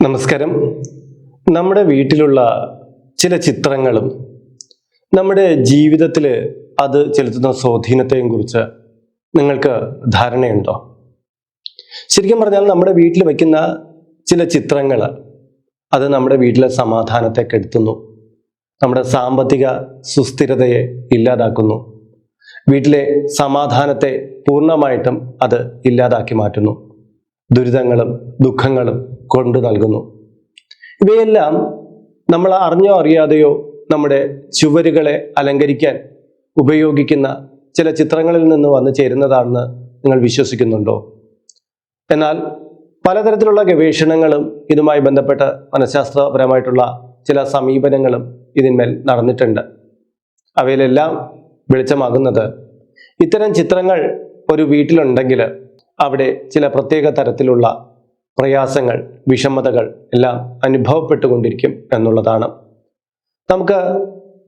നമസ്കാരം. നമ്മുടെ വീട്ടിലുള്ള ചില ചിത്രങ്ങളും നമ്മുടെ ജീവിതത്തിൽ അത് ചെലുത്തുന്ന സ്വാധീനത്തെയും കുറിച്ച് നിങ്ങൾക്ക് ധാരണയുണ്ടോ? ശരിക്കും പറഞ്ഞാൽ നമ്മുടെ വീട്ടിൽ വയ്ക്കുന്ന ചില ചിത്രങ്ങൾ അത് നമ്മുടെ വീട്ടിലെ സമാധാനത്തെ കെടുത്തുന്നു നമ്മുടെ സാമ്പത്തിക സുസ്ഥിരതയെ ഇല്ലാതാക്കുന്നു. വീട്ടിലെ സമാധാനത്തെ പൂർണമായിട്ടും അത് ഇല്ലാതാക്കി മാറ്റുന്നു. ദുരിതങ്ങളും ദുഃഖങ്ങളും കൊണ്ടു നൽകുന്നു. ഇവയെല്ലാം നമ്മൾ അറിഞ്ഞോ അറിയാതെയോ നമ്മുടെ ചുവരുകളെ അലങ്കരിക്കാൻ ഉപയോഗിക്കുന്ന ചില ചിത്രങ്ങളിൽ നിന്ന് വന്നു ചേരുന്നതാണെന്ന് നിങ്ങൾ വിശ്വസിക്കുന്നുണ്ടോ? എന്നാൽ പലതരത്തിലുള്ള ഗവേഷണങ്ങളും ഇതുമായി ബന്ധപ്പെട്ട മനഃശാസ്ത്രപരമായിട്ടുള്ള ചില സമീപനങ്ങളും ഇതിന്മേൽ നടന്നിട്ടുണ്ട്. അവയിലെല്ലാം വെളിച്ചമാകുന്നത് ഇത്തരം ചിത്രങ്ങൾ ഒരു വീട്ടിലുണ്ടെങ്കിൽ അവിടെ ചില പ്രത്യേക തരത്തിലുള്ള പ്രയാസങ്ങൾ വിഷമതകൾ എല്ലാം അനുഭവപ്പെട്ടുകൊണ്ടിരിക്കും എന്നുള്ളതാണ്. നമുക്ക്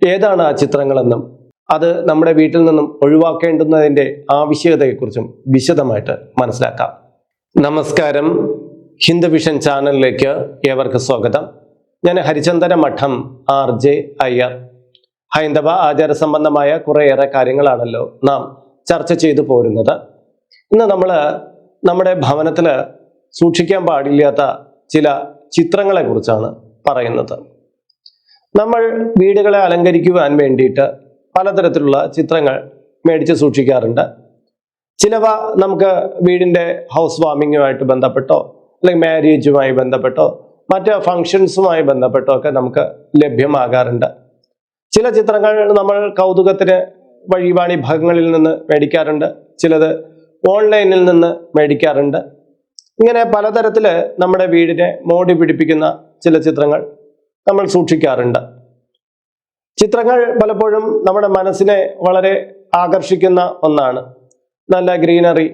ഏതാണ് ആ ചിത്രങ്ങളെന്നും അത് നമ്മുടെ വീട്ടിൽ നിന്നും ഒഴിവാക്കേണ്ടുന്നതിന്റെ ആവശ്യകതയെക്കുറിച്ചും വിശദമായിട്ട് മനസ്സിലാക്കാം. നമസ്കാരം. ഹിന്ദു വിഷൻ ചാനലിലേക്ക് ഏവർക്ക് സ്വാഗതം. ഞാൻ ഹരിചന്ദന മഠം ആർ ജെ അയ്യർ. ഹൈന്ദവ ആചാര സംബന്ധമായ കുറേയേറെ കാര്യങ്ങളാണല്ലോ നാം ചർച്ച ചെയ്തു പോരുന്നത്. ഇന്ന് നമ്മൾ നമ്മുടെ ഭവനത്തിൽ സൂക്ഷിക്കാൻ പാടില്ലാത്ത ചില ചിത്രങ്ങളെ കുറിച്ചാണ് പറയുന്നത്. നമ്മൾ വീടുകളെ അലങ്കരിക്കുവാൻ വേണ്ടിയിട്ട് പലതരത്തിലുള്ള ചിത്രങ്ങൾ മേടിച്ച് സൂക്ഷിക്കാറുണ്ട്. ചിലവ നമുക്ക് വീടിന്റെ ഹൗസ് വാമിങ്ങുമായിട്ട് ബന്ധപ്പെട്ടോ അല്ലെങ്കിൽ മാരേജുമായി ബന്ധപ്പെട്ടോ മറ്റ് ഫങ്ഷൻസുമായി ബന്ധപ്പെട്ടോ ഒക്കെ നമുക്ക് ലഭ്യമാകാറുണ്ട്. ചില ചിത്രങ്ങൾ നമ്മൾ കൗതുകത്തിന് വഴിപാണി ഭാഗങ്ങളിൽ നിന്ന് മേടിക്കാറുണ്ട്. ചിലത് ഓൺലൈനിൽ നിന്ന് മേടിക്കാറുണ്ട്. ഇങ്ങനെ പലതരത്തിൽ നമ്മുടെ വീടിനെ മോടി പിടിപ്പിക്കുന്ന ചില ചിത്രങ്ങൾ നമ്മൾ സൂക്ഷിക്കാറുണ്ട്. ചിത്രങ്ങൾ പലപ്പോഴും നമ്മുടെ മനസ്സിനെ വളരെ ആകർഷിക്കുന്ന ഒന്നാണ്. നല്ല ഗ്രീനറി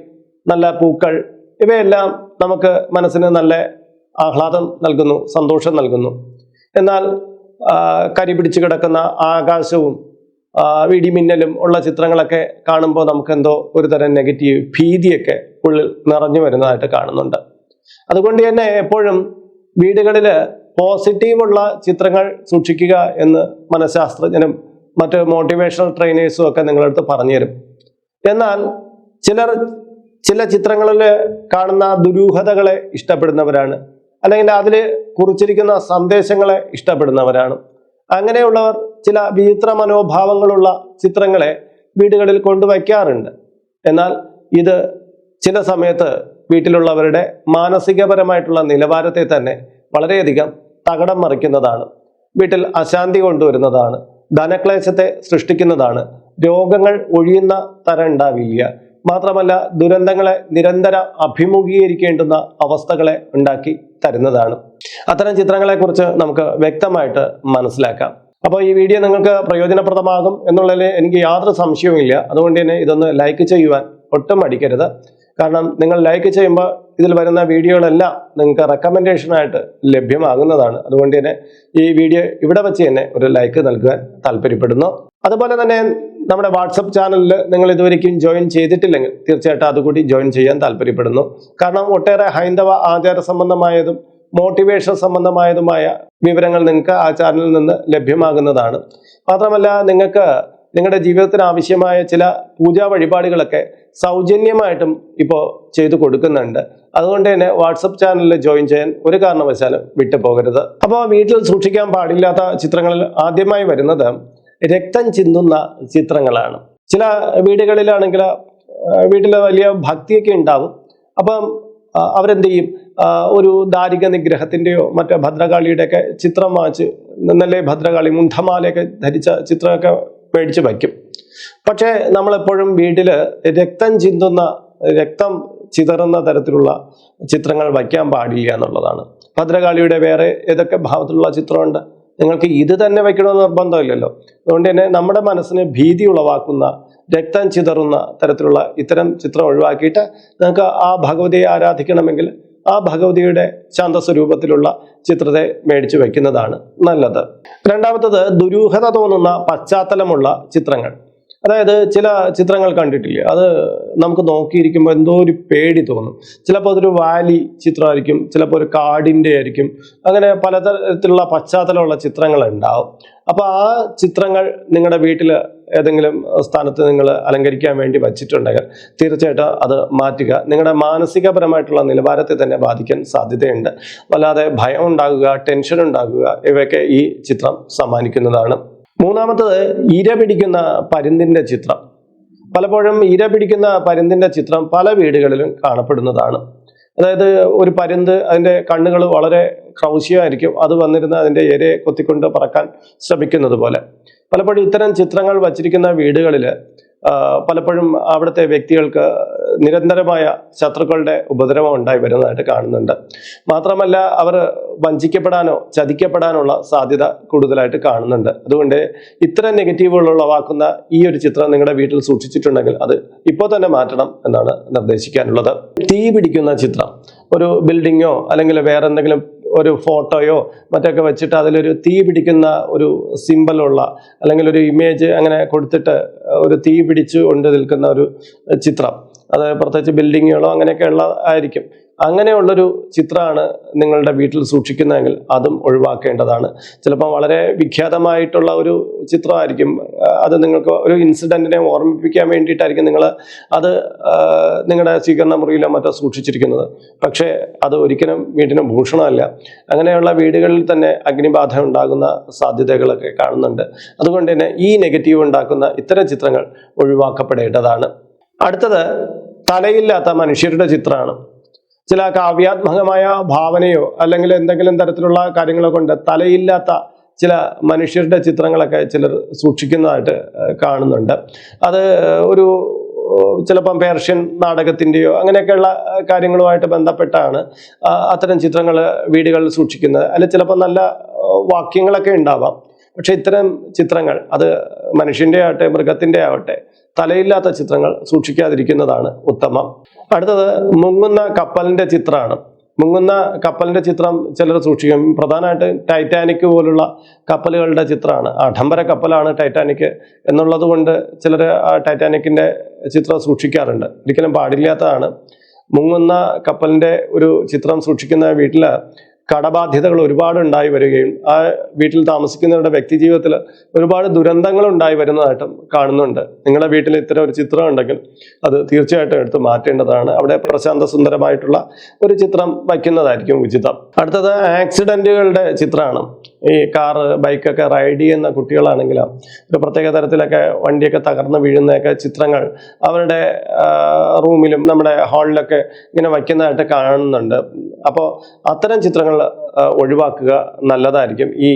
നല്ല പൂക്കൾ ഇവയെല്ലാം നമുക്ക് മനസ്സിന് നല്ല ആഹ്ലാദം നൽകുന്നു സന്തോഷം നൽകുന്നു. എന്നാൽ കരി പിടിച്ചു കിടക്കുന്ന ആകാശവും വിടിമിന്നലും ഉള്ള ചിത്രങ്ങളൊക്കെ കാണുമ്പോൾ നമുക്ക് എന്തോ ഒരു തരം നെഗറ്റീവ് ഭീതിയൊക്കെ ഉള്ളിൽ നിറഞ്ഞു വരുന്നതായിട്ട് കാണുന്നുണ്ട്. അതുകൊണ്ട് തന്നെ എപ്പോഴും വീടുകളിൽ പോസിറ്റീവുള്ള ചിത്രങ്ങൾ സൂക്ഷിക്കുക എന്ന് മനഃശാസ്ത്രജ്ഞനും മറ്റ് മോട്ടിവേഷണൽ ട്രെയിനേഴ്സും ഒക്കെ നിങ്ങളടുത്ത് പറഞ്ഞു തരും എന്നാൽ ചിലർ ചില ചിത്രങ്ങളിൽ കാണുന്ന ദുരൂഹതകളെ ഇഷ്ടപ്പെടുന്നവരാണ്. അല്ലെങ്കിൽ അതിൽ കുറിച്ചിരിക്കുന്ന സന്ദേശങ്ങളെ ഇഷ്ടപ്പെടുന്നവരാണ്. അങ്ങനെയുള്ളവർ ചില വിചിത്ര മനോഭാവങ്ങളുള്ള ചിത്രങ്ങളെ വീടുകളിൽ കൊണ്ടുവയ്ക്കാറുണ്ട്. എന്നാൽ ഇത് ചില സമയത്ത് വീട്ടിലുള്ളവരുടെ മാനസികപരമായിട്ടുള്ള നിലവാരത്തെ തന്നെ വളരെയധികം തകടം മറിക്കുന്നതാണ്. വീട്ടിൽ അശാന്തി കൊണ്ടുവരുന്നതാണ്. ധനക്ലേശത്തെ സൃഷ്ടിക്കുന്നതാണ്. രോഗങ്ങൾ ഒഴിയുന്ന തരം ഉണ്ടാവില്ല. മാത്രമല്ല ദുരന്തങ്ങളെ നിരന്തര അഭിമുഖീകരിക്കേണ്ടുന്ന അവസ്ഥകളെ ഉണ്ടാക്കി തരുന്നതാണ്. അത്തരം ചിത്രങ്ങളെക്കുറിച്ച് നമുക്ക് വ്യക്തമായിട്ട് മനസ്സിലാക്കാം. അപ്പോൾ ഈ വീഡിയോ നിങ്ങൾക്ക് പ്രയോജനപ്രദമാകും എന്നുള്ളതിൽ എനിക്ക് യാതൊരു സംശയവുമില്ല. അതുകൊണ്ട് തന്നെ ഇതൊന്ന് ലൈക്ക് ചെയ്യുവാൻ ഒട്ടും മടിക്കരുത്. കാരണം നിങ്ങൾ ലൈക്ക് ചെയ്യുമ്പോൾ ഇതിൽ വരുന്ന വീഡിയോകളെല്ലാം നിങ്ങൾക്ക് റെക്കമെൻഡേഷനായിട്ട് ലഭ്യമാകുന്നതാണ്. അതുകൊണ്ട് തന്നെ ഈ വീഡിയോ ഇവിടെ വെച്ച് തന്നെ ഒരു ലൈക്ക് നൽകാൻ താല്പര്യപ്പെടുന്നു. അതുപോലെ തന്നെ നമ്മുടെ വാട്സപ്പ് ചാനലിൽ നിങ്ങൾ ഇതുവരെയും ജോയിൻ ചെയ്തിട്ടില്ലെങ്കിൽ തീർച്ചയായിട്ടും അതുകൂടി ജോയിൻ ചെയ്യാൻ താല്പര്യപ്പെടുന്നു. കാരണം ഒട്ടേറെ ഹൈന്ദവ ആചാര സംബന്ധമായതും മോട്ടിവേഷൻ സംബന്ധമായതുമായ വിവരങ്ങൾ നിങ്ങൾക്ക് ആ ചാനലിൽ നിന്ന് ലഭ്യമാകുന്നതാണ്. മാത്രമല്ല നിങ്ങൾക്ക് നിങ്ങളുടെ ജീവിതത്തിന് ആവശ്യമായ ചില പൂജാ വഴിപാടുകളൊക്കെ സൗജന്യമായിട്ടും ഇപ്പോൾ ചെയ്തു കൊടുക്കുന്നുണ്ട്. അതുകൊണ്ട് തന്നെ വാട്സപ്പ് ചാനലിൽ ജോയിൻ ചെയ്യാൻ ഒരു കാരണവശാലും വിട്ടു പോകരുത് അപ്പോൾ വീട്ടിൽ സൂക്ഷിക്കാൻ പാടില്ലാത്ത ചിത്രങ്ങളിൽ ആദ്യമായി വരുന്നത് രക്തം ചിന്തുന്ന ചിത്രങ്ങളാണ്. ചില വീടുകളിലാണെങ്കിൽ വീട്ടിൽ വലിയ ഭക്തിയൊക്കെ ഉണ്ടാവും. അപ്പം അവരെന്ത് ചെയ്യും? ഒരു ദാരിക നിഗ്രഹത്തിന്റെയോ മറ്റേ ഭദ്രകാളിയുടെയൊക്കെ ചിത്രം വാങ്ങിച്ച് നല്ല ഭദ്രകാളി മുണ്ടമാലയൊക്കെ ധരിച്ച ചിത്രമൊക്കെ മേടിച്ച് വയ്ക്കും. പക്ഷേ നമ്മളെപ്പോഴും വീട്ടിൽ രക്തം ചിന്തുന്ന രക്തം ചിതറുന്ന തരത്തിലുള്ള ചിത്രങ്ങൾ വയ്ക്കാൻ പാടില്ല എന്നുള്ളതാണ്. ഭദ്രകാളിയുടെ വേറെ ഏതൊക്കെ ഭാവത്തിലുള്ള ചിത്രമുണ്ട്? നിങ്ങൾക്ക് ഇത് തന്നെ വയ്ക്കണമെന്ന് നിർബന്ധമില്ലല്ലോ. അതുകൊണ്ട് തന്നെ നമ്മുടെ മനസ്സിന് ഭീതി ഉളവാക്കുന്ന രക്തം ചിതറുന്ന തരത്തിലുള്ള ഇത്തരം ചിത്രം ഒഴിവാക്കിയിട്ട് നിങ്ങൾക്ക് ആ ഭഗവതിയെ ആരാധിക്കണമെങ്കിൽ ആ ഭഗവതിയുടെ ശാന്തസ്വരൂപത്തിലുള്ള ചിത്രത്തെ മേടിച്ചു വയ്ക്കുന്നതാണ് നല്ലത്. രണ്ടാമത്തത് ദുരൂഹത തോന്നുന്ന പശ്ചാത്തലമുള്ള ചിത്രങ്ങൾ. അതായത് ചില ചിത്രങ്ങൾ കണ്ടിട്ടില്ലേ? അത് നമുക്ക് നോക്കിയിരിക്കുമ്പോൾ എന്തോ ഒരു പേടി തോന്നും. ചിലപ്പോൾ അതൊരു വാലി ചിത്രമായിരിക്കും ചിലപ്പോൾ ഒരു കാടിന്റെ ആയിരിക്കും. അങ്ങനെ പലതരത്തിലുള്ള പശ്ചാത്തലമുള്ള ചിത്രങ്ങൾ ഉണ്ടാവും. അപ്പോൾ ആ ചിത്രങ്ങൾ നിങ്ങളുടെ വീട്ടിൽ ഏതെങ്കിലും സ്ഥാനത്ത് നിങ്ങൾ അലങ്കരിക്കാൻ വേണ്ടി വച്ചിട്ടുണ്ടെങ്കിൽ തീർച്ചയായിട്ടും അത് മാറ്റുക. നിങ്ങളുടെ മാനസികപരമായിട്ടുള്ള നിലവാരത്തെ തന്നെ ബാധിക്കാൻ സാധ്യതയുണ്ട്. വല്ലാതെ ഭയം ഉണ്ടാകുക ടെൻഷൻ ഉണ്ടാകുക ഇവയൊക്കെ ഈ ചിത്രം സമ്മാനിക്കുന്നതാണ്. മൂന്നാമത്തത് ഇര പിടിക്കുന്ന പരുന്തിന്റെ ചിത്രം. പലപ്പോഴും ഇര പിടിക്കുന്ന പരുന്തിന്റെ ചിത്രം പല വീടുകളിലും കാണപ്പെടുന്നതാണ്. അതായത് ഒരു പരുന്ത് അതിന്റെ കണ്ണുകൾ വളരെ ക്രൗശ്യമായിരിക്കും അത് വന്നിരുന്ന് അതിന്റെ ഇരയെ കൊത്തിക്കൊണ്ട് പറക്കാൻ ശ്രമിക്കുന്നത് പോലെ പലപ്പോഴും ഇത്തരം ചിത്രങ്ങൾ വച്ചിരിക്കുന്ന വീടുകളിൽ പലപ്പോഴും അവിടുത്തെ വ്യക്തികൾക്ക് നിരന്തരമായ ശത്രുക്കളുടെ ഉപദ്രവം ഉണ്ടായി വരുന്നതായിട്ട് കാണുന്നുണ്ട്. മാത്രമല്ല അവർ വഞ്ചിക്കപ്പെടാനോ ചതിക്കപ്പെടാനുള്ള സാധ്യത കൂടുതലായിട്ട് കാണുന്നുണ്ട്. അതുകൊണ്ട് ഇത്തരം നെഗറ്റീവുകൾ ഉളവാക്കുന്ന ഈ ഒരു ചിത്രം നിങ്ങളുടെ വീട്ടിൽ സൂക്ഷിച്ചിട്ടുണ്ടെങ്കിൽ അത് ഇപ്പോൾ തന്നെ മാറ്റണം എന്നാണ് നിർദ്ദേശിക്കാനുള്ളത്. തീ പിടിക്കുന്ന ചിത്രം ഒരു ബിൽഡിങ്ങോ അല്ലെങ്കിൽ വേറെ എന്തെങ്കിലും ഒരു ഫോട്ടോയോ മറ്റൊക്കെ വെച്ചിട്ട് അതിലൊരു തീ പിടിക്കുന്ന ഒരു സിമ്പലുള്ള അല്ലെങ്കിൽ ഒരു ഇമേജ് അങ്ങനെ കൊടുത്തിട്ട് ഒരു തീ പിടിച്ചു കൊണ്ട് നിൽക്കുന്ന ഒരു ചിത്രം. അത് പ്രത്യേകിച്ച് ബിൽഡിങ്ങുകളോ അങ്ങനെയൊക്കെ ഉള്ള ആയിരിക്കും. അങ്ങനെയുള്ളൊരു ചിത്രമാണ് നിങ്ങളുടെ വീട്ടിൽ സൂക്ഷിക്കുന്നതെങ്കിൽ അതും ഒഴിവാക്കേണ്ടതാണ്. ചിലപ്പോൾ വളരെ വിഖ്യാതമായിട്ടുള്ള ഒരു ചിത്രമായിരിക്കും. അത് നിങ്ങൾക്ക് ഒരു ഇൻസിഡന്റിനെ ഓർമ്മിപ്പിക്കാൻ വേണ്ടിയിട്ടായിരിക്കും നിങ്ങൾ അത് നിങ്ങളുടെ സ്വീകരണ മുറിയിലോ മറ്റോ സൂക്ഷിച്ചിരിക്കുന്നത്. പക്ഷേ അത് ഒരിക്കലും വീടിന് ഭൂഷണമല്ല. അങ്ങനെയുള്ള വീടുകളിൽ തന്നെ അഗ്നിബാധ ഉണ്ടാകുന്ന സാധ്യതകളൊക്കെ കാണുന്നുണ്ട്. അതുകൊണ്ട് തന്നെ ഈ നെഗറ്റീവ് ഉണ്ടാക്കുന്ന ഇത്തരം ചിത്രങ്ങൾ ഒഴിവാക്കപ്പെടേണ്ടതാണ്. അടുത്തത് തലയില്ലാത്ത മനുഷ്യരുടെ ചിത്രമാണ്. ചില കാവ്യാത്മകമായ ഭാവനയോ അല്ലെങ്കിൽ എന്തെങ്കിലും തരത്തിലുള്ള കാര്യങ്ങളോ കൊണ്ട് തലയില്ലാത്ത ചില മനുഷ്യരുടെ ചിത്രങ്ങളൊക്കെ ചിലർ സൂക്ഷിക്കുന്നതായിട്ട് കാണുന്നുണ്ട്. അത് ഒരു ചിലപ്പം പേർഷ്യൻ നാടകത്തിന്റെയോ അങ്ങനെയൊക്കെയുള്ള കാര്യങ്ങളുമായിട്ട് ബന്ധപ്പെട്ടാണ് അത്തരം ചിത്രങ്ങൾ വീടുകളിൽ സൂക്ഷിക്കുന്നത്. അല്ലെ ചിലപ്പോൾ നല്ല വാക്യങ്ങളൊക്കെ ഉണ്ടാവാം. പക്ഷെ ഇത്തരം ചിത്രങ്ങൾ അത് മനുഷ്യന്റെ ആവട്ടെ മൃഗത്തിന്റെ ആവട്ടെ തലയില്ലാത്ത ചിത്രങ്ങൾ സൂക്ഷിക്കാതിരിക്കുന്നതാണ് ഉത്തമം. അടുത്തത് മുങ്ങുന്ന കപ്പലിന്റെ ചിത്രമാണ്. മുങ്ങുന്ന കപ്പലിന്റെ ചിത്രം ചിലർ സൂക്ഷിക്കും. പ്രധാനമായിട്ട് ടൈറ്റാനിക് പോലുള്ള കപ്പലുകളുടെ ചിത്രമാണ്. ആഡംബര കപ്പലാണ് ടൈറ്റാനിക് എന്നുള്ളത് കൊണ്ട് ചിലർ ആ ടൈറ്റാനിക്കിന്റെ ചിത്രം സൂക്ഷിക്കാറുണ്ട്. ഒരിക്കലും പാടില്ലാത്തതാണ്. മുങ്ങുന്ന കപ്പലിന്റെ ഒരു ചിത്രം സൂക്ഷിക്കുന്ന വീട്ടിൽ കടബാധ്യതകൾ ഒരുപാട് ഉണ്ടായി വരികയും ആ വീട്ടിൽ താമസിക്കുന്നവരുടെ വ്യക്തി ജീവിതത്തിൽ ഒരുപാട് ദുരന്തങ്ങൾ ഉണ്ടായി വരുന്നതായിട്ടും കാണുന്നുണ്ട്. നിങ്ങളുടെ വീട്ടിൽ ഇത്തരം ഒരു ചിത്രം ഉണ്ടെങ്കിൽ അത് തീർച്ചയായിട്ടും എടുത്ത് മാറ്റേണ്ടതാണ്. അവിടെ പ്രശാന്ത സുന്ദരമായിട്ടുള്ള ഒരു ചിത്രം വയ്ക്കുന്നതായിരിക്കും ഉചിതം. അടുത്തത് ആക്സിഡന്റുകളുടെ ചിത്രമാണ്. ഈ കാറ് ബൈക്കൊക്കെ റൈഡ് ചെയ്യുന്ന കുട്ടികളാണെങ്കിലും ഒരു പ്രത്യേക തരത്തിലൊക്കെ വണ്ടിയൊക്കെ തകർന്ന് വീഴുന്നതൊക്കെ ചിത്രങ്ങൾ അവരുടെ റൂമിലും നമ്മുടെ ഹാളിലൊക്കെ ഇങ്ങനെ വയ്ക്കുന്നതായിട്ട് കാണുന്നുണ്ട്. അപ്പോൾ അത്തരം ചിത്രങ്ങൾ ഒഴിവാക്കുക നല്ലതായിരിക്കും. ഈ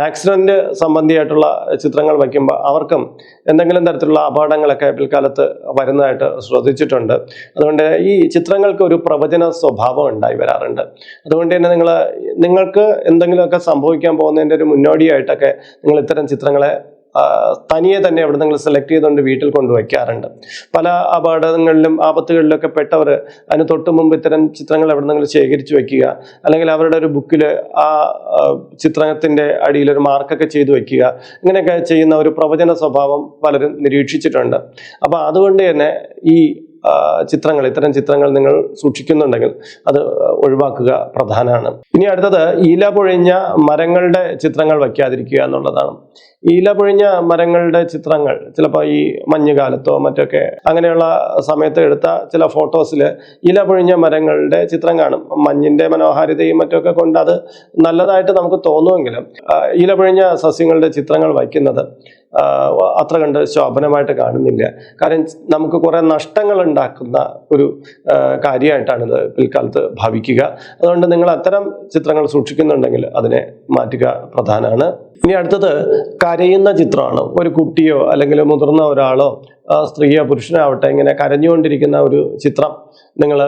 ആക്സിഡന്റ് സംബന്ധിയായിട്ടുള്ള ചിത്രങ്ങൾ വയ്ക്കുമ്പോൾ അവർക്കും എന്തെങ്കിലും തരത്തിലുള്ള അപകടങ്ങളൊക്കെ പിൽക്കാലത്ത് വരുന്നതായിട്ട് ശ്രദ്ധിച്ചിട്ടുണ്ട്. അതുകൊണ്ട് ഈ ചിത്രങ്ങൾക്ക് ഒരു പ്രവചന സ്വഭാവം ഉണ്ടായി വരാറുണ്ട്. അതുകൊണ്ട് തന്നെ നിങ്ങൾ നിങ്ങൾക്ക് എന്തെങ്കിലുമൊക്കെ സംഭവിക്കാൻ പോകുന്നതിന്റെ ഒരു മുന്നോടിയായിട്ടൊക്കെ നിങ്ങൾ ഇത്തരം ചിത്രങ്ങളെ തനിയെ തന്നെ അവിടെ നിങ്ങൾ സെലക്ട് ചെയ്തുകൊണ്ട് വീട്ടിൽ കൊണ്ടുവയ്ക്കാറുണ്ട്. പല അപകടങ്ങളിലും ആപത്തുകളിലൊക്കെ പെട്ടവർ അതിന് തൊട്ട് മുമ്പ് ഇത്തരം ചിത്രങ്ങൾ എവിടെ നിങ്ങൾ ശേഖരിച്ചു വെക്കുക അല്ലെങ്കിൽ അവരുടെ ഒരു ബുക്കിൽ ആ ചിത്രത്തിന്റെ അടിയിൽ ഒരു മാർക്കൊക്കെ ചെയ്തു വെക്കുക ഇങ്ങനെയൊക്കെ ചെയ്യുന്ന ഒരു പ്രവചന സ്വഭാവം പലരും നിരീക്ഷിച്ചിട്ടുണ്ട്. അപ്പോൾ അതുകൊണ്ട് തന്നെ ഈ ചിത്രങ്ങൾ ഇത്തരം ചിത്രങ്ങൾ നിങ്ങൾ സൂക്ഷിക്കുന്നുണ്ടെങ്കിൽ അത് ഒഴിവാക്കുക പ്രധാനമാണ്. ഇനി അടുത്തത് ഇല പൊഴിഞ്ഞ മരങ്ങളുടെ ചിത്രങ്ങൾ വയ്ക്കാതിരിക്കുക എന്നുള്ളതാണ്. ഇല പൊഴിഞ്ഞ മരങ്ങളുടെ ചിത്രങ്ങൾ ചിലപ്പോൾ ഈ മഞ്ഞുകാലത്തോ മറ്റൊക്കെ അങ്ങനെയുള്ള സമയത്ത് എടുത്ത ചില ഫോട്ടോസിൽ ഇല പൊഴിഞ്ഞ മരങ്ങളുടെ ചിത്രം കാണും. മഞ്ഞിന്റെ മനോഹാരിതയും മറ്റൊക്കെ കൊണ്ട് അത് നല്ലതായിട്ട് നമുക്ക് തോന്നുമെങ്കിലും ആ, ഇല പൊഴിഞ്ഞ സസ്യങ്ങളുടെ ചിത്രങ്ങൾ വയ്ക്കുന്നത് അത്ര കണ്ട് ശോഭനമായിട്ട് കാണുന്നില്ല. കാരണം നമുക്ക് കുറേ നഷ്ടങ്ങൾ ഉണ്ടാക്കുന്ന ഒരു കാര്യമായിട്ടാണിത് പിൽക്കാലത്ത് ഭവിക്കുക. അതുകൊണ്ട് നിങ്ങൾ അത്തരം ചിത്രങ്ങൾ സൂക്ഷിക്കുന്നുണ്ടെങ്കിൽ അതിനെ മാറ്റുക പ്രധാനമാണ് ഇനി അടുത്തത് കരയുന്ന ചിത്രമാണ്? ഒരു കുട്ടിയോ അല്ലെങ്കിൽ മുതിർന്ന ഒരാളോ സ്ത്രീയോ പുരുഷനോ ആവട്ടെ ഇങ്ങനെ കരഞ്ഞുകൊണ്ടിരിക്കുന്ന ഒരു ചിത്രം നിങ്ങൾ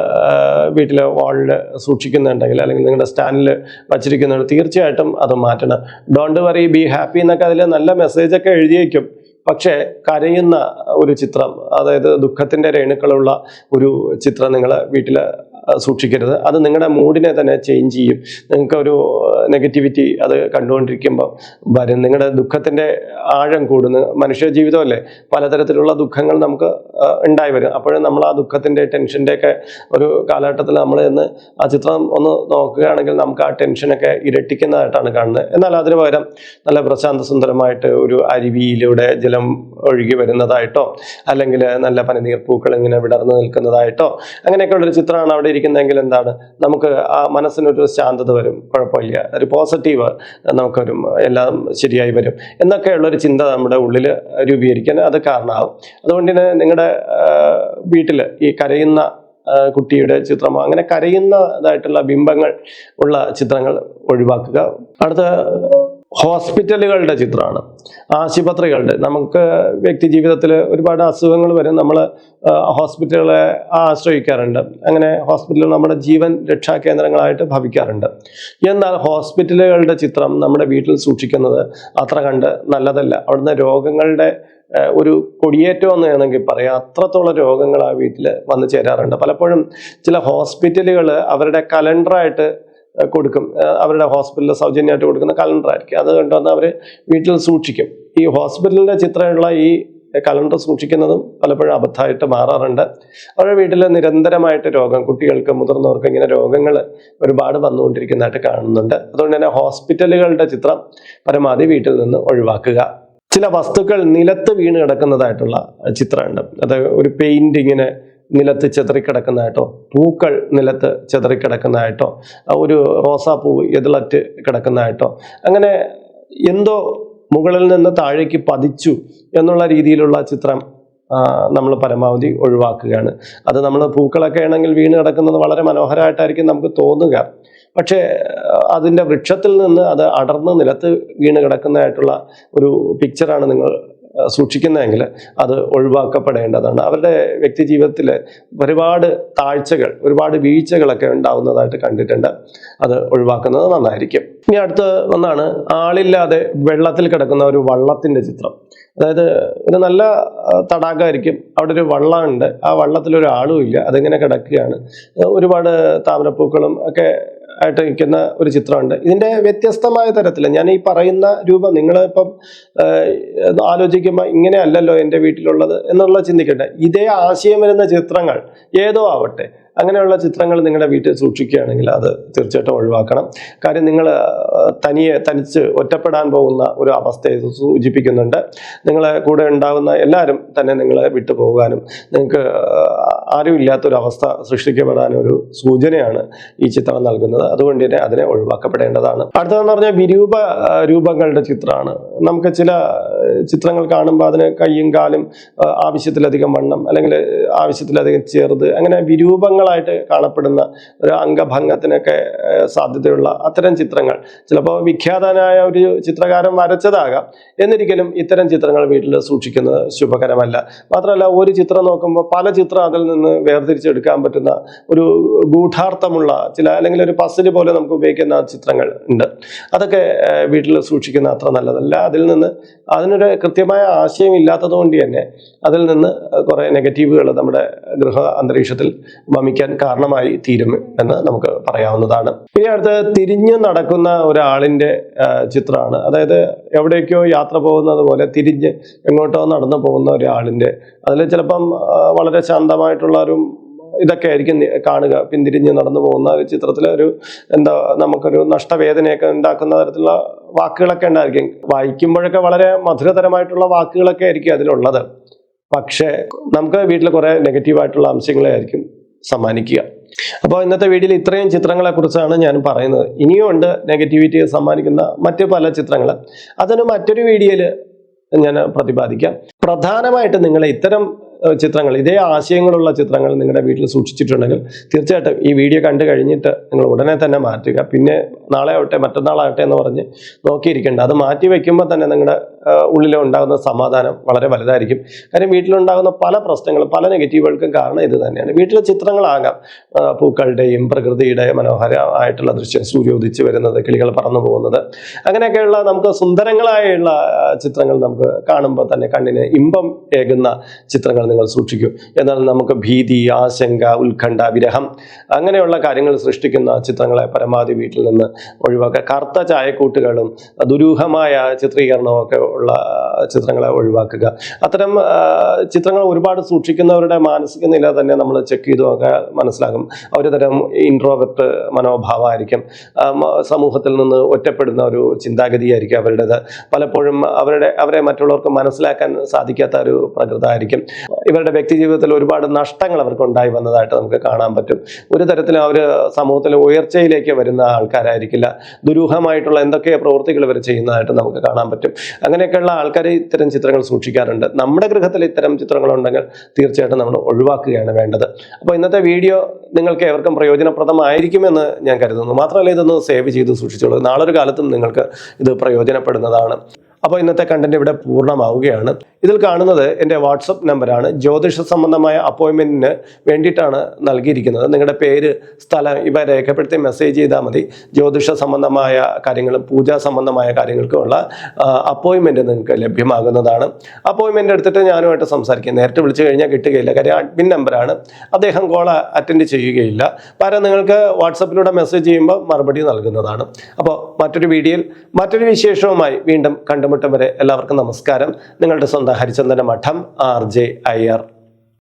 വീട്ടിലെ വാളിൽ സൂക്ഷിക്കുന്നുണ്ടെങ്കിൽ അല്ലെങ്കിൽ നിങ്ങളുടെ സ്റ്റാൻഡിൽ വച്ചിരിക്കുന്നുണ്ട് തീർച്ചയായിട്ടും അത് മാറ്റണം. ഡോണ്ട് വറി ബി ഹാപ്പി എന്നൊക്കെ അതിൽ നല്ല മെസ്സേജൊക്കെ എഴുതിയേക്കും. പക്ഷേ കരയുന്ന ഒരു ചിത്രം അതായത് ദുഃഖത്തിന്റെ രേണുക്കളുള്ള ഒരു ചിത്രം നിങ്ങൾ വീട്ടിൽ സൂക്ഷിക്കരുത്. അത് നിങ്ങളുടെ മൂഡിനെ തന്നെ ചേഞ്ച് ചെയ്യും. നിങ്ങൾക്ക് ഒരു നെഗറ്റിവിറ്റി അത് കണ്ടുകൊണ്ടിരിക്കുമ്പോൾ വരും. നിങ്ങളുടെ ദുഃഖത്തിന്റെ ആഴം കൂടുന്നു. മനുഷ്യ ജീവിതമല്ലേ? പലതരത്തിലുള്ള ദുഃഖങ്ങൾ നമുക്ക് ഉണ്ടായി വരും. അപ്പോഴും നമ്മൾ ആ ദുഃഖത്തിന്റെ ടെൻഷന്റെ ഒക്കെ ഒരു കാലഘട്ടത്തിൽ നമ്മൾ ഇന്ന് ആ ചിത്രം ഒന്ന് നോക്കുകയാണെങ്കിൽ നമുക്ക് ആ ടെൻഷനൊക്കെ ഇരട്ടിക്കുന്നതായിട്ടാണ് കാണുന്നത്. എന്നാൽ അതിന് പകരം നല്ല പ്രശാന്ത സുന്ദരമായിട്ട് ഒരു അരുവിയിലൂടെ ജലം ഒഴുകി വരുന്നതായിട്ടോ അല്ലെങ്കിൽ നല്ല പനിനീർ പൂക്കൾ ഇങ്ങനെ വിടർന്നു നിൽക്കുന്നതായിട്ടോ അങ്ങനെയൊക്കെ ഉള്ളൊരു ചിത്രമാണ് അവിടെ ഇരിക്കുന്നതെങ്കിൽ എന്താണ്? നമുക്ക് ആ മനസ്സിനൊരു ശാന്തത വരും. കുഴപ്പമില്ല. ഒരു പോസിറ്റീവ് നമുക്ക് എല്ലാം ശരിയായി വരും. എന്നൊക്കെയുള്ളൊരു ചിന്ത നമ്മുടെ ഉള്ളിൽ രൂപീകരിക്കാൻ അത് കാരണമാകും അതുകൊണ്ട് തന്നെ നിങ്ങളുടെ വീട്ടിൽ ഈ കരയുന്ന കുട്ടിയുടെ ചിത്രമോ അങ്ങനെ കരയുന്നതായിട്ടുള്ള ബിംബങ്ങൾ ഉള്ള ചിത്രങ്ങൾ ഒഴിവാക്കുക. അടുത്ത ഹോസ്പിറ്റലുകളുടെ ചിത്രമാണ്. ആശുപത്രികളുടെ. നമുക്ക് വ്യക്തി ജീവിതത്തിൽ ഒരുപാട് അസുഖങ്ങൾ വരും. നമ്മൾ ഹോസ്പിറ്റലുകളെ ആശ്രയിക്കാറുണ്ട്. അങ്ങനെ ഹോസ്പിറ്റലുകൾ നമ്മുടെ ജീവൻ രക്ഷാ കേന്ദ്രങ്ങളായിട്ട് ഭവിക്കാറുണ്ട്. എന്നാൽ ഹോസ്പിറ്റലുകളുടെ ചിത്രം നമ്മുടെ വീട്ടിൽ സൂക്ഷിക്കുന്നത് അത്ര കണ്ട് നല്ലതല്ല. അവിടുന്ന് രോഗങ്ങളുടെ ഒരു കൊടിയേറ്റം എന്ന് വേണമെങ്കിൽ പറയാം. അത്രത്തോളം രോഗങ്ങൾ ആ വീട്ടിൽ വന്നു ചേരാറുണ്ട്. പലപ്പോഴും ചില ഹോസ്പിറ്റലുകൾ അവരുടെ കലണ്ടറായിട്ട് കൊടുക്കും. അവരുടെ ഹോസ്പിറ്റലിൽ സൗജന്യമായിട്ട് കൊടുക്കുന്ന കലണ്ടർ ആയിരിക്കും അത് കൊണ്ടുവന്ന് അവർ വീട്ടിൽ സൂക്ഷിക്കും. ഈ ഹോസ്പിറ്റലിന്റെ ചിത്രമുള്ള ഈ കലണ്ടർ സൂക്ഷിക്കുന്നതും പലപ്പോഴും അബദ്ധമായിട്ട് മാറാറുണ്ട്. അവരുടെ വീട്ടിൽ നിരന്തരമായിട്ട് രോഗം കുട്ടികൾക്ക് മുതിർന്നവർക്ക് ഇങ്ങനെ രോഗങ്ങൾ ഒരുപാട് വന്നുകൊണ്ടിരിക്കുന്നതായിട്ട് കാണുന്നുണ്ട്. അതുകൊണ്ട് തന്നെ ഹോസ്പിറ്റലുകളുടെ ചിത്രം പരമാവധി വീട്ടിൽ നിന്ന് ഒഴിവാക്കുക. ചില വസ്തുക്കൾ നിലത്ത് വീണ് കിടക്കുന്നതായിട്ടുള്ള ചിത്രമുണ്ട്. അത് ഒരു പെയിന്റ് ഇങ്ങനെ നിലത്ത് ചെതറിക്കിടക്കുന്നതായിട്ടോ പൂക്കൾ നിലത്ത് ചെതറിക്കിടക്കുന്നതായിട്ടോ ഒരു റോസാപ്പൂ എതിളറ്റ് കിടക്കുന്നതായിട്ടോ അങ്ങനെ എന്തോ മുകളിൽ നിന്ന് താഴേക്ക് പതിച്ചു എന്നുള്ള രീതിയിലുള്ള ചിത്രം നമ്മൾ പരമാവധി ഒഴിവാക്കുകയാണ്. അത് നമ്മൾ പൂക്കളൊക്കെ ആണെങ്കിൽ വീണ് കിടക്കുന്നത് വളരെ മനോഹരമായിട്ടായിരിക്കും നമുക്ക് തോന്നുക. പക്ഷേ അതിന്റെ വൃക്ഷത്തിൽ നിന്ന് അത് അടർന്ന് നിലത്ത് വീണ് കിടക്കുന്നതായിട്ടുള്ള ഒരു പിക്ചറാണ് നിങ്ങൾ സൂക്ഷിക്കുന്നതെങ്കിൽ അത് ഒഴിവാക്കപ്പെടേണ്ടതാണ്. അവരുടെ വ്യക്തി ജീവിതത്തിൽ ഒരുപാട് താഴ്ചകൾ ഒരുപാട് വീഴ്ചകളൊക്കെ ഉണ്ടാവുന്നതായിട്ട് കണ്ടിട്ടുണ്ട്. അത് ഒഴിവാക്കുന്നത് നന്നായിരിക്കും. ഇനി അടുത്ത ഒന്നാണ് ആളില്ലാതെ വെള്ളത്തിൽ കിടക്കുന്ന ഒരു വള്ളത്തിന്റെ ചിത്രം. അതായത് ഒരു നല്ല തടാകമായിരിക്കും. അവിടെ ഒരു വള്ളമുണ്ട്. ആ വള്ളത്തിൽ ഒരു ഇല്ല. അതിങ്ങനെ കിടക്കുകയാണ്. ഒരുപാട് താമരപ്പൂക്കളും ഒക്കെ ആയിട്ട് നിൽക്കുന്ന ഒരു ചിത്രമുണ്ട്. ഇതിന്റെ വ്യത്യസ്തമായ തരത്തിൽ ഞാൻ ഈ പറയുന്ന രൂപം നിങ്ങളിപ്പം ആലോചിക്കുമ്പോൾ ഇങ്ങനെ അല്ലല്ലോ എന്റെ വീട്ടിലുള്ളത് എന്നുള്ള ചിന്തിക്കട്ടെ ഇതേ ആശയം വരുന്ന ചിത്രങ്ങൾ ഏതോ ആവട്ടെ അങ്ങനെയുള്ള ചിത്രങ്ങൾ നിങ്ങളുടെ വീട്ടിൽ സൂക്ഷിക്കുകയാണെങ്കിൽ അത് തീർച്ചയായിട്ടും ഒഴിവാക്കണം. കാര്യം നിങ്ങൾ തനിയെ തനിച്ച് ഒറ്റപ്പെടാൻ പോകുന്ന ഒരു അവസ്ഥയെ സൂചിപ്പിക്കുന്നുണ്ട്. നിങ്ങളെ കൂടെ ഉണ്ടാകുന്ന എല്ലാവരും തന്നെ നിങ്ങളെ വിട്ടു പോകാനും നിങ്ങൾക്ക് ആരും ഇല്ലാത്തൊരവസ്ഥ അവസ്ഥ സൃഷ്ടിക്കപ്പെടാനും ഒരു സൂചനയാണ് ഈ ചിത്രം നൽകുന്നത്. അതുകൊണ്ട് തന്നെ അതിനെ ഒഴിവാക്കപ്പെടേണ്ടതാണ്. അടുത്തതെന്ന് പറഞ്ഞാൽ വിരൂപ രൂപങ്ങളുടെ ചിത്രമാണ്. നമുക്ക് ചില ചിത്രങ്ങൾ കാണുമ്പോൾ അതിന് കൈയും കാലും ആവശ്യത്തിലധികം വണ്ണം അല്ലെങ്കിൽ ആവശ്യത്തിലധികം ചെറുത് അങ്ങനെ വിരൂപങ്ങളായിട്ട് കാണപ്പെടുന്ന ഒരു അംഗഭംഗത്തിനൊക്കെ സാധ്യതയുള്ള അത്തരം ചിത്രങ്ങൾ. ചിലപ്പോൾ വിഖ്യാതനായ ഒരു ചിത്രകാരൻ വരച്ചതാകാം. എന്നിരിക്കലും ഇത്തരം ചിത്രങ്ങൾ വീട്ടിൽ സൂക്ഷിക്കുന്നത് ശുഭകരമല്ല. മാത്രമല്ല ഒരു ചിത്രം നോക്കുമ്പോൾ പല ചിത്രം അതിൽ നിന്ന് വേർതിരിച്ചെടുക്കാൻ പറ്റുന്ന ഒരു ഗൂഢാർത്ഥമുള്ള ചില അല്ലെങ്കിൽ ഒരു പസിൽ പോലെ നമുക്ക് ഉപയോഗിക്കുന്ന ചിത്രങ്ങൾ ഉണ്ട്. അതൊക്കെ വീട്ടിൽ സൂക്ഷിക്കുന്ന അത്ര നല്ലതല്ല. അതിൽ നിന്ന് അതിനൊരു കൃത്യമായ ആശയം ഇല്ലാത്തത് കൊണ്ട് തന്നെ അതിൽ നിന്ന് കുറേ നെഗറ്റീവുകൾ നമ്മുടെ ഗൃഹ അന്തരീക്ഷത്തിൽ വമിക്കാൻ കാരണമായി തീരും എന്ന് നമുക്ക് പറയാവുന്നതാണ്. ഇനി അടുത്ത് തിരിഞ്ഞു നടക്കുന്ന ഒരാളിന്റെ ചിത്രമാണ്. അതായത് എവിടേക്കോ യാത്ര പോകുന്നത് പോലെ തിരിഞ്ഞ് എങ്ങോട്ടോ നടന്നു പോകുന്ന ഒരാളിന്റെ അതിൽ ചിലപ്പം വളരെ ശാന്തമായിട്ടുള്ള ഒരു ഇതൊക്കെ ആയിരിക്കും കാണുക. പിന്തിരിഞ്ഞ് നടന്നു പോകുന്ന ചിത്രത്തിൽ ഒരു എന്താ നമുക്കൊരു നഷ്ടവേദനയൊക്കെ ഉണ്ടാക്കുന്ന തരത്തിലുള്ള വാക്കുകളൊക്കെ ഉണ്ടായിരിക്കും. വായിക്കുമ്പോഴൊക്കെ വളരെ മധുരതരമായിട്ടുള്ള വാക്കുകളൊക്കെ ആയിരിക്കും അതിലുള്ളത്. പക്ഷേ നമുക്ക് വീട്ടിൽ കുറേ നെഗറ്റീവായിട്ടുള്ള അംശങ്ങളെ ആയിരിക്കും സമ്മാനിക്കുക. അപ്പോൾ ഇന്നത്തെ വീഡിയോയിൽ ഇത്രയും ചിത്രങ്ങളെക്കുറിച്ചാണ് ഞാൻ പറയുന്നത്. ഇനിയുമുണ്ട് നെഗറ്റിവിറ്റി സമ്മാനിക്കുന്ന മറ്റ് പല ചിത്രങ്ങൾ അതിന് മറ്റൊരു വീഡിയോയിൽ ഞാൻ പ്രതിപാദിക്കാം. പ്രധാനമായിട്ട് നിങ്ങൾ ഇത്തരം ചിത്രങ്ങൾ ഇതേ ആശയങ്ങളുള്ള ചിത്രങ്ങൾ നിങ്ങളുടെ വീട്ടിൽ സൂക്ഷിച്ചിട്ടുണ്ടെങ്കിൽ തീർച്ചയായിട്ടും ഈ വീഡിയോ കണ്ടു കഴിഞ്ഞിട്ട് നിങ്ങൾ ഉടനെ തന്നെ മാറ്റുക. പിന്നെ നാളെ ആവട്ടെ മറ്റന്നാളാവട്ടെ എന്ന് പറഞ്ഞ് നോക്കിയിരിക്കേണ്ട. അത് മാറ്റി വയ്ക്കുമ്പോൾ തന്നെ നിങ്ങളുടെ ഉള്ളിൽ ഉണ്ടാകുന്ന സമാധാനം വളരെ വലുതായിരിക്കും. കാര്യം വീട്ടിലുണ്ടാകുന്ന പല പ്രശ്നങ്ങളും പല നെഗറ്റീവുകൾക്കും കാരണം ഇത് തന്നെയാണ്. വീട്ടിലെ ചിത്രങ്ങളാകാം. പൂക്കളുടെയും പ്രകൃതിയുടെ മനോഹരമായിട്ടുള്ള ദൃശ്യം സൂര്യോദിച്ച് വരുന്നത് കിളികൾ പറന്നു പോകുന്നത്. അങ്ങനെയൊക്കെയുള്ള നമുക്ക് സുന്ദരങ്ങളായുള്ള ചിത്രങ്ങൾ നമുക്ക് കാണുമ്പോൾ തന്നെ കണ്ണിന് ഇമ്പം ഏകുന്ന ചിത്രങ്ങൾ നിങ്ങൾ സൂക്ഷിക്കും. എന്നാൽ നമുക്ക് ഭീതി ആശങ്ക ഉത്കണ്ഠ വിരഹം അങ്ങനെയുള്ള കാര്യങ്ങൾ സൃഷ്ടിക്കുന്ന ചിത്രങ്ങളെ പരമാവധി വീട്ടിൽ നിന്ന് ഒഴിവാക്കുക. കറുത്ത ചായക്കൂട്ടുകളും ദുരൂഹമായ ചിത്രീകരണവും ഒക്കെ ഉള്ള ചിത്രങ്ങളെ ഒഴിവാക്കുക. അത്തരം ചിത്രങ്ങൾ ഒരുപാട് സൂക്ഷിക്കുന്നവരുടെ മാനസിക നില തന്നെ നമ്മൾ ചെക്ക് ചെയ്തു നോക്കാൻ മനസ്സിലാകും. ഒരു തരം ഇൻട്രോവെർട്ട് മനോഭാവമായിരിക്കും. സമൂഹത്തിൽ നിന്ന് ഒറ്റപ്പെടുന്ന ഒരു ചിന്താഗതിയായിരിക്കും അവരുടേത്. പലപ്പോഴും അവരുടെ അവരെ മറ്റുള്ളവർക്ക് മനസ്സിലാക്കാൻ സാധിക്കാത്ത ഒരു പ്രകൃതമായിരിക്കും. ഇവരുടെ വ്യക്തി ജീവിതത്തിൽ ഒരുപാട് നഷ്ടങ്ങൾ അവർക്ക് ഉണ്ടായി വന്നതായിട്ട് നമുക്ക് കാണാൻ പറ്റും. ഒരു തരത്തിൽ അവർ സമൂഹത്തിലെ ഉയർച്ചയിലേക്ക് വരുന്ന ആൾക്കാരായിരിക്കില്ല. ദുരൂഹമായിട്ടുള്ള എന്തൊക്കെ പ്രവൃത്തികൾ ഇവർ ചെയ്യുന്നതായിട്ട് നമുക്ക് കാണാൻ പറ്റും. അങ്ങനെയൊക്കെയുള്ള ആൾക്കാർ ഇത്തരം ചിത്രങ്ങൾ സൂക്ഷിക്കാറുണ്ട്. നമ്മുടെ ഗൃഹത്തിൽ ഇത്തരം ചിത്രങ്ങൾ ഉണ്ടെങ്കിൽ തീർച്ചയായിട്ടും നമ്മൾ ഒഴിവാക്കുകയാണ് വേണ്ടത്. അപ്പോൾ ഇന്നത്തെ വീഡിയോ നിങ്ങൾക്ക് ഏവർക്കും പ്രയോജനപ്രദമായിരിക്കുമെന്ന് ഞാൻ കരുതുന്നു. മാത്രമല്ല ഇതൊന്ന് സേവ് ചെയ്ത് സൂക്ഷിച്ചോളൂ. നാളൊരു കാലത്തും നിങ്ങൾക്ക് ഇത് പ്രയോജനപ്പെടുന്നതാണ്. അപ്പോൾ ഇന്നത്തെ കണ്ടന്റ് ഇവിടെ പൂർണമാവുകയാണ്. ഇതിൽ കാണുന്നത് എന്റെ വാട്സപ്പ് നമ്പറാണ്. ജ്യോതിഷ സംബന്ധമായ അപ്പോയിൻമെന്റിന് വേണ്ടിയിട്ടാണ് നൽകിയിരിക്കുന്നത്. നിങ്ങളുടെ പേര് സ്ഥലം ഇവ രേഖപ്പെടുത്തി മെസ്സേജ് ചെയ്താൽ മതി. ജ്യോതിഷ സംബന്ധമായ കാര്യങ്ങളും പൂജാ സംബന്ധമായ കാര്യങ്ങൾക്കുമുള്ള അപ്പോയിൻമെന്റ് നിങ്ങൾക്ക് ലഭ്യമാകുന്നതാണ്. അപ്പോയിൻമെന്റ് എടുത്തിട്ട് ഞാനുമായിട്ട് സംസാരിക്കും. നേരിട്ട് വിളിച്ചു കഴിഞ്ഞാൽ കിട്ടുകയില്ല. കാര്യം അഡ്മിൻ നമ്പറാണ് അദ്ദേഹം കോൾ അറ്റൻഡ് ചെയ്യുകയില്ല. പകരം നിങ്ങൾക്ക് വാട്സപ്പിലൂടെ മെസ്സേജ് ചെയ്യുമ്പോൾ മറുപടി നൽകുന്നതാണ്. അപ്പോൾ മറ്റൊരു വീഡിയോയിൽ മറ്റൊരു വിശേഷവുമായി വീണ്ടും കണ്ടുമുട്ടും വരെ എല്ലാവർക്കും നമസ്കാരം. നിങ്ങളുടെ സ്വന്തം ഹരിചന്ദന മഠം ആർ ജെ അയ്യർ